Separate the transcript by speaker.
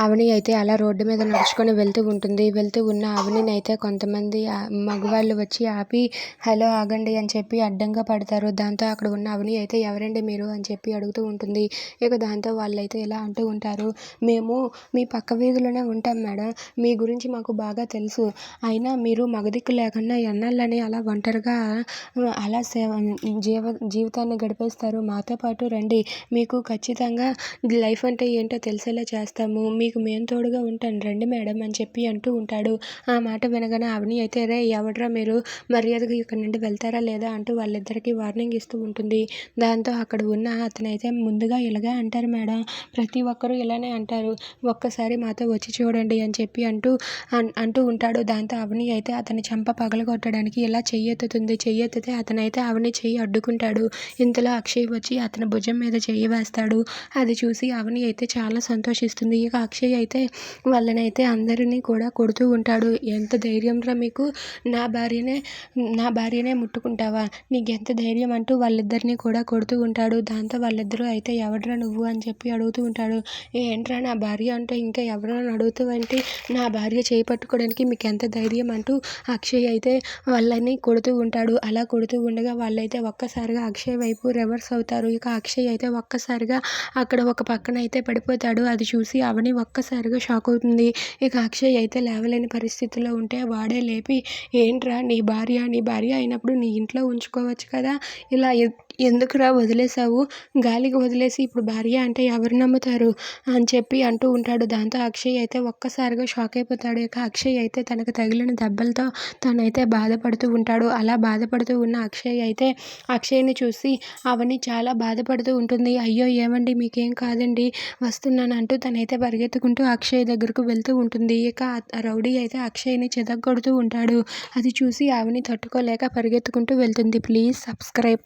Speaker 1: అవని అయితే అలా రోడ్డు మీద నడుచుకొని వెళ్తూ ఉంటుంది. వెళ్తూ ఉన్న అవనిని అయితే కొంతమంది మగవాళ్ళు వచ్చి ఆపి హలో ఆగండి అని చెప్పి అడ్డంగా పడతారు. దాంతో అక్కడ ఉన్న అవని అయితే ఎవరండి మీరు? అని చెప్పి అడుగుతూ ఉంటుంది. ఇక దాంతో వాళ్ళైతే ఇలా అంటూ ఉంటారు. మేము మీ పక్క వీధిలోనే ఉంటాం మేడం. మీ గురించి మాకు బాగా తెలుసు. అయినా మీరు మగదిక్కు లేకుండా ఎన్నాళ్ళని అలా ఒంటరిగా అలా సేవ జీవ జీవితాన్ని గడిపేస్తారు. మాతో పాటు రండి. మీకు ఖచ్చితంగా లైఫ్ అంటే ఏంటో తెలిసేలా చేస్తాము. మీ మీకు మేము తోడుగా ఉంటాను. రండి మేడం అని చెప్పి అంటూ ఉంటాడు. ఆ మాట వినగానే అవని అయితే రే ఎవడ్రా మీరు? మర్యాదగా ఇక్కడ నుండి వెళ్తారా లేదా? అంటూ వాళ్ళిద్దరికీ వార్నింగ్ ఇస్తూ ఉంటుంది. దాంతో అక్కడ ఉన్న అతనైతే ముందుగా ఇలాగే అంటారు మేడం. ప్రతి ఒక్కరూ ఇలానే అంటారు. ఒక్కసారి మాతో వచ్చి చూడండి అని చెప్పి అంటూ అంటూ ఉంటాడు. దాంతో అవని అయితే అతని చెంప పగలగొట్టడానికి ఇలా చెయ్యెత్తుతుంది చెయ్యెత్తితే అతనైతే అవని చెయ్యి అడ్డుకుంటాడు. ఇంతలో అక్షయ్ వచ్చి అతని భుజం మీద చెయ్యి వేస్తాడు. అది చూసి అవని అయితే చాలా సంతోషిస్తుంది. ఇక అక్షయ్ అక్షయ్ అయితే వాళ్ళనైతే అందరినీ కూడా కొడుతూ ఉంటాడు. ఎంత ధైర్యంరా మీకు? నా భార్యనే నా భార్యనే ముట్టుకుంటావా? నీకు ఎంత ధైర్యం అంటూ వాళ్ళిద్దరినీ కూడా కొడుతూ ఉంటాడు. దాంతో వాళ్ళిద్దరూ అయితే ఎవడరా నువ్వు అని చెప్పి అడుగుతూ ఉంటాడు. ఏంట్రా నా భార్య అంటే ఇంకా ఎవరైనా అడుగుతూ అంటే నా భార్య చేపట్టుకోవడానికి మీకు ఎంత ధైర్యం అంటూ అక్షయ్ అయితే వాళ్ళని కొడుతూ ఉంటాడు. అలా కొడుతూ ఉండగా వాళ్ళైతే ఒక్కసారిగా అక్షయ్ వైపు రివర్స్ అవుతారు. ఇక అక్షయ్ అయితే ఒక్కసారిగా అక్కడ ఒక పక్కన అయితే పడిపోతాడు. అది చూసి అవని ఒక్కసారిగా షాక్ అవుతుంది. ఇక అక్షయ్ అయితే లేవలేని పరిస్థితిలో ఉంటే వాడే లేపి ఏంట్రా నీ భార్య నీ భార్య అయినప్పుడు నీ ఇంట్లో ఉంచుకోవచ్చు కదా? ఇలా ఎందుకురా వదిలేసావు గాలికి వదిలేసి ఇప్పుడు భార్య అంటే ఎవరు నమ్ముతారు? అని చెప్పి అంటూ ఉంటాడు. దాంతో అక్షయ్ అయితే ఒక్కసారిగా షాక్ అయిపోతాడు. ఇక అక్షయ్ అయితే తనకు తగిలిన దెబ్బలతో తనైతే బాధపడుతూ ఉంటాడు. అలా బాధపడుతూ ఉన్న అక్షయ్ అయితే అక్షయ్ని చూసి అవని చాలా బాధపడుతూ ఉంటుంది. అయ్యో ఏమండి? మీకేం కాదండి? వస్తున్నాను అంటూ తనైతే పరిగెత్తు పరిగెత్తుకుంటూ అక్షయ్ దగ్గరకు వెళ్తూ ఉంటుంది. ఇక రౌడీ అయితే అక్షయ్ని చెదగొడుతూ ఉంటాడు. అది చూసి ఆవిని తట్టుకోలేక పరిగెత్తుకుంటూ వెళ్తుంది. Please subscribe.